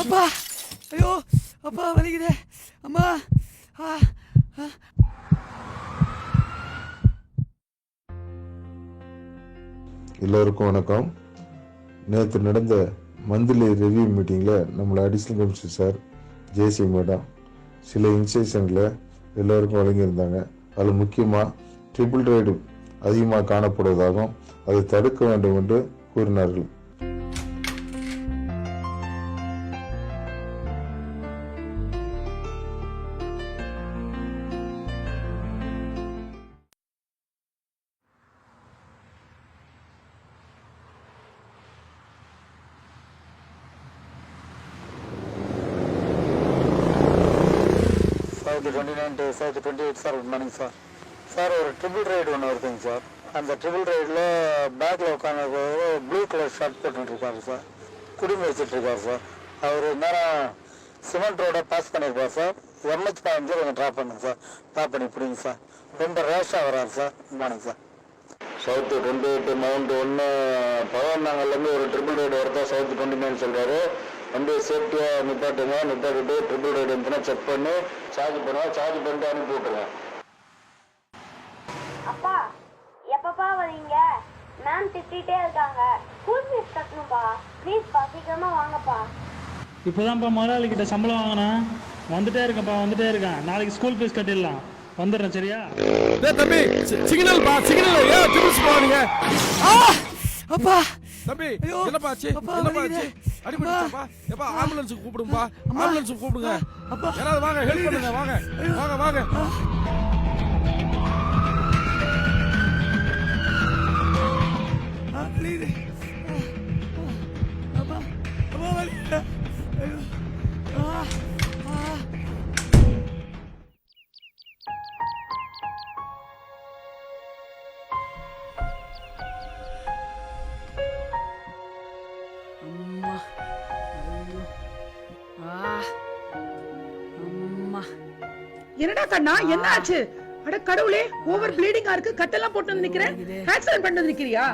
அப்பா ஐயோ அப்பா வலிக்குதே. அம்மா ஆ ஆ. எல்லோருக்கும் வணக்கம். நேற்று நடந்த மந்த்லி ரிவ்யூ மீட்டிங்கில் நம்மளை additional commissioner sir JC madam சில இன்ஸ்டேஷனில் எல்லோருக்கும் வழங்கியிருந்தாங்க. அதில் முக்கியமாக ட்ரிபிள் ரைடு அதிகமாக காணப்படுவதாகவும் அதை தடுக்க வேண்டும் என்று கூறினார்கள். South twenty nine to south twenty eight sir good morning sir sir ஒரு ட்ரிபிள் ரைடு ஒன்று வருதுங்க சார் அந்த ட்ரிபிள் ரைடில் பேக்கில் உட்காந்து ப்ளூ கலர் ஷர்ட் போட்டுருக்காரு சார் குடுமி வச்சுட்ருக்காரு சார் அவர் நேரம் சிமெண்ட் ரோட பாஸ் பண்ணியிருப்பார் சார் எம்ஹெச் பாயிண்ட் கொஞ்சம் ட்ராப் பண்ணுங்க சார் ட்ராப் பண்ணி பிடிங்க சார் ரொம்ப ரேஷாக வராரு sir good morning sir south twenty eight mount ஒன்று பகவந்தாங்கல்லேருந்து ஒரு ட்ரிபிள் ரைடு வருதா சவுத் டுவெண்ட்டி நைன் சொல்கிறாரு வண்டி சேஃப்டியாக நிப்பாட்டுங்க. நிப்பாட்டிட்டு ட்ரிபிள் ரைடு இருந்துச்சுன்னா செக் பண்ணி சார்ஜ் பண்ணுவேன் சார்ஜ் பண்ணிட்டு அனுப்பி விட்ருங்க அப்பா எப்பப்பா வரீங்க மேம் திட்டிகிட்டே இருக்காங்க. ஸ்கூல் ஃபீஸ் கட்டணும்ப்பா ப்ளீஸ்ப்பா சீக்கிரமா வாங்கப்பா. இப்போதான்ப்பா முதலாளி கிட்ட சம்பளம் வாங்கினேன். வந்துட்டே இருக்கேன்ப்பா வந்துட்டே இருக்கேன். நாளைக்கு ஸ்கூல் ஃபீஸ் கட்டிடலாம். வந்துடுறேன் சரியா? டேய் தம்பி சிக்னல் பா சிக்னல் ஏன் திருப்பி போறீங்க ஆ! அப்பா! தம்பி என்னப்பா ஆச்சு? என்னப்பா. ஆச்சு? அடிபட்டுச்சப்பா எப்பா ஆம்புலன்ஸ் கூப்பிடுங்கப்பா அம்மா. ஆம்புலன்ஸ் கூப்பிடுங்க. அப்பா. யாராவது வாங்க ஹெல்ப் பண்ணுங்க வாங்க. வாங்க வாங்க. என்னடா கண்ணா என்ன ஆச்சு அட கடவுளே ஓவர் ப்ளீடிங்கா இருக்கு கட்டெல்லாம் போட்டு வந்து நிக்கிறேன். ஆக்சிடென்ட் பண்ணிட்டு வந்து நிக்கிறியா?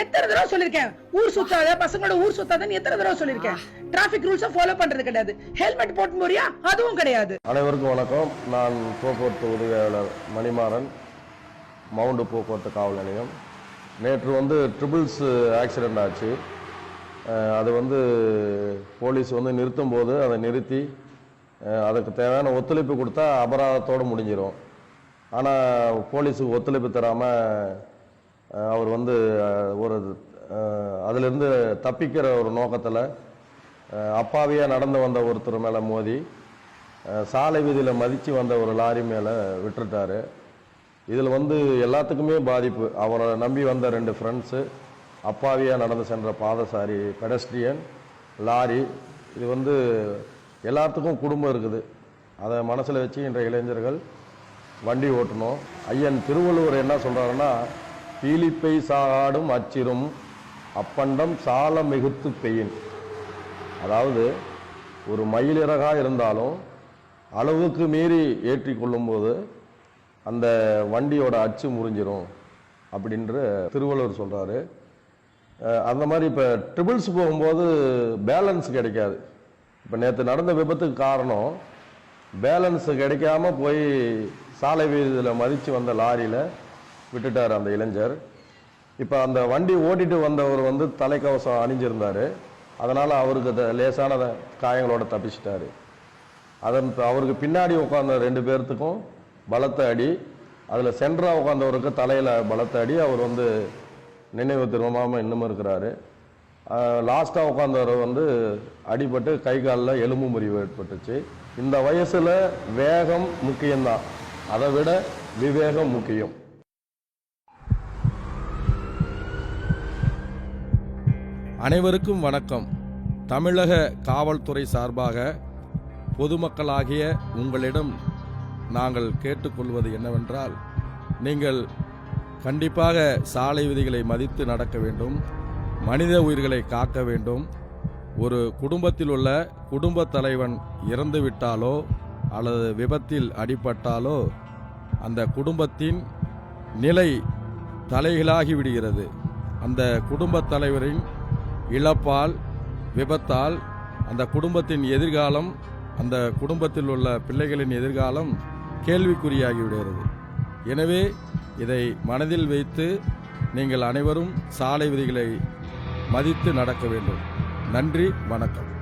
எத்தனை தடவை சொல்லிருக்கேன்? ஊர் சுத்தாத பசங்களோட ஊர் சுத்தாதன்னு எத்தனை தடவை சொல்லிருக்கேன். டிராபிக் ரூல்ஸ ஃபாலோ பண்றது கிடையாது. ஹெல்மெட் போட்டு போறியா? அதுவும் கிடையாது. அனைவருக்கும் வணக்கம். நான் போக்குவரத்து உதவியாளர் மணிமாறன் மவுண்டு போக்குவரத்து காவல் நிலையம். நேற்று வந்து ட்ரிபிள்ஸ் ஆக்சிடெண்ட் ஆச்சு. அது வந்து போலீஸ் வந்து நிறுத்தும் போது அதை நிறுத்தி அதுக்கு தேவையான ஒத்துழைப்பு கொடுத்தா அபராதத்தோடு முடிஞ்சிடும் ஆனால் போலீஸுக்கு ஒத்துழைப்பு தராமல் அவர் வந்து ஒரு அதிலிருந்து தப்பிக்கிற ஒரு நோக்கத்தில் அப்பாவியாக நடந்து வந்த ஒருத்தர் மேலே மோதி சாலை வீதியில் மதித்து வந்த ஒரு லாரி மேலே விட்டுட்டாரு. இதில் வந்து எல்லாத்துக்குமே பாதிப்பு. அவரை நம்பி வந்த ரெண்டு ஃப்ரெண்ட்ஸு அப்பாவியாக நடந்து சென்ற பாதசாரி பெடஸ்ட்ரியன் லாரி இது வந்து எல்லாத்துக்கும் குடும்பம் இருக்குது. அதை மனசில் வச்சு இன்றைய இளைஞர்கள் வண்டி ஓட்டணும். ஐயன் திருவள்ளுவர் என்ன சொல்கிறாருன்னா பீலிப்பை சாடும் அச்சிரும் அப்பண்டம் சால மிகுத்து பெயின். அதாவது ஒரு மயிலிறகாக இருந்தாலும் அளவுக்கு மீறி ஏற்றி கொள்ளும்போது அந்த வண்டியோட அச்சு முறிஞ்சிரும் அப்படின்ற திருவள்ளுவர் சொல்கிறாரு அந்த மாதிரி இப்போ ட்ரிபிள்ஸ் போகும்போது பேலன்ஸ் கிடைக்காது. இப்போ நேற்று நடந்த விபத்துக்கு காரணம் பேலன்ஸ் கிடைக்காம போய் சாலை வீதியில் மதித்து வந்த லாரியில் விட்டுட்டார் அந்த இளைஞர். இப்போ அந்த வண்டி ஓட்டிட்டு வந்தவர் வந்து தலைக்கவசம் அணிஞ்சிருந்தார். அதனால் அவருக்கு த- லேசான காயங்களோட தப்பிச்சிட்டாரு. அதன் இப்போ அவருக்கு பின்னாடி உட்காந்த ரெண்டு பேர்த்துக்கும் பலத்த அடி அதில் சென்டராக உட்காந்தவருக்கு தலையில் பலத்த அடி. அவர் வந்து நினைவு திரும்பாமல் இன்னமும் இருக்கிறாரு. லாஸ்ட்டாக உட்காந்தவர் வந்து அடிபட்டு கை காலில் எலும்பு முறிவு ஏற்பட்டுச்சு. இந்த வயசில் வேகம் முக்கியம்தான். அதை விட விவேகம் முக்கியம். அனைவருக்கும் வணக்கம். தமிழக காவல்துறை சார்பாக பொதுமக்களாகிய உங்களிடம் நாங்கள் கேட்டுக்கொள்வது என்னவென்றால் நீங்கள் கண்டிப்பாக சாலை விதிகளை மதித்து நடக்க வேண்டும். மனித உயிர்களை காக்க வேண்டும். ஒரு குடும்பத்தில் உள்ள குடும்ப தலைவன் இறந்து விட்டாலோ அல்லது விபத்தில் அடிபட்டாலோ அந்த குடும்பத்தின் நிலை தலைகளாகி விடுகிறது. அந்த குடும்பத் தலைவரின் இழப்பால் விபத்தால் அந்த குடும்பத்தின் எதிர்காலம் அந்த குடும்பத்தில் உள்ள பிள்ளைகளின் எதிர்காலம் கேள்விக்குறியாகி விடுகிறது. எனவே இதை மனதில் வைத்து நீங்கள் அனைவரும் சாலை விதிகளை மதித்து நடக்க வேண்டும். நன்றி வணக்கம்.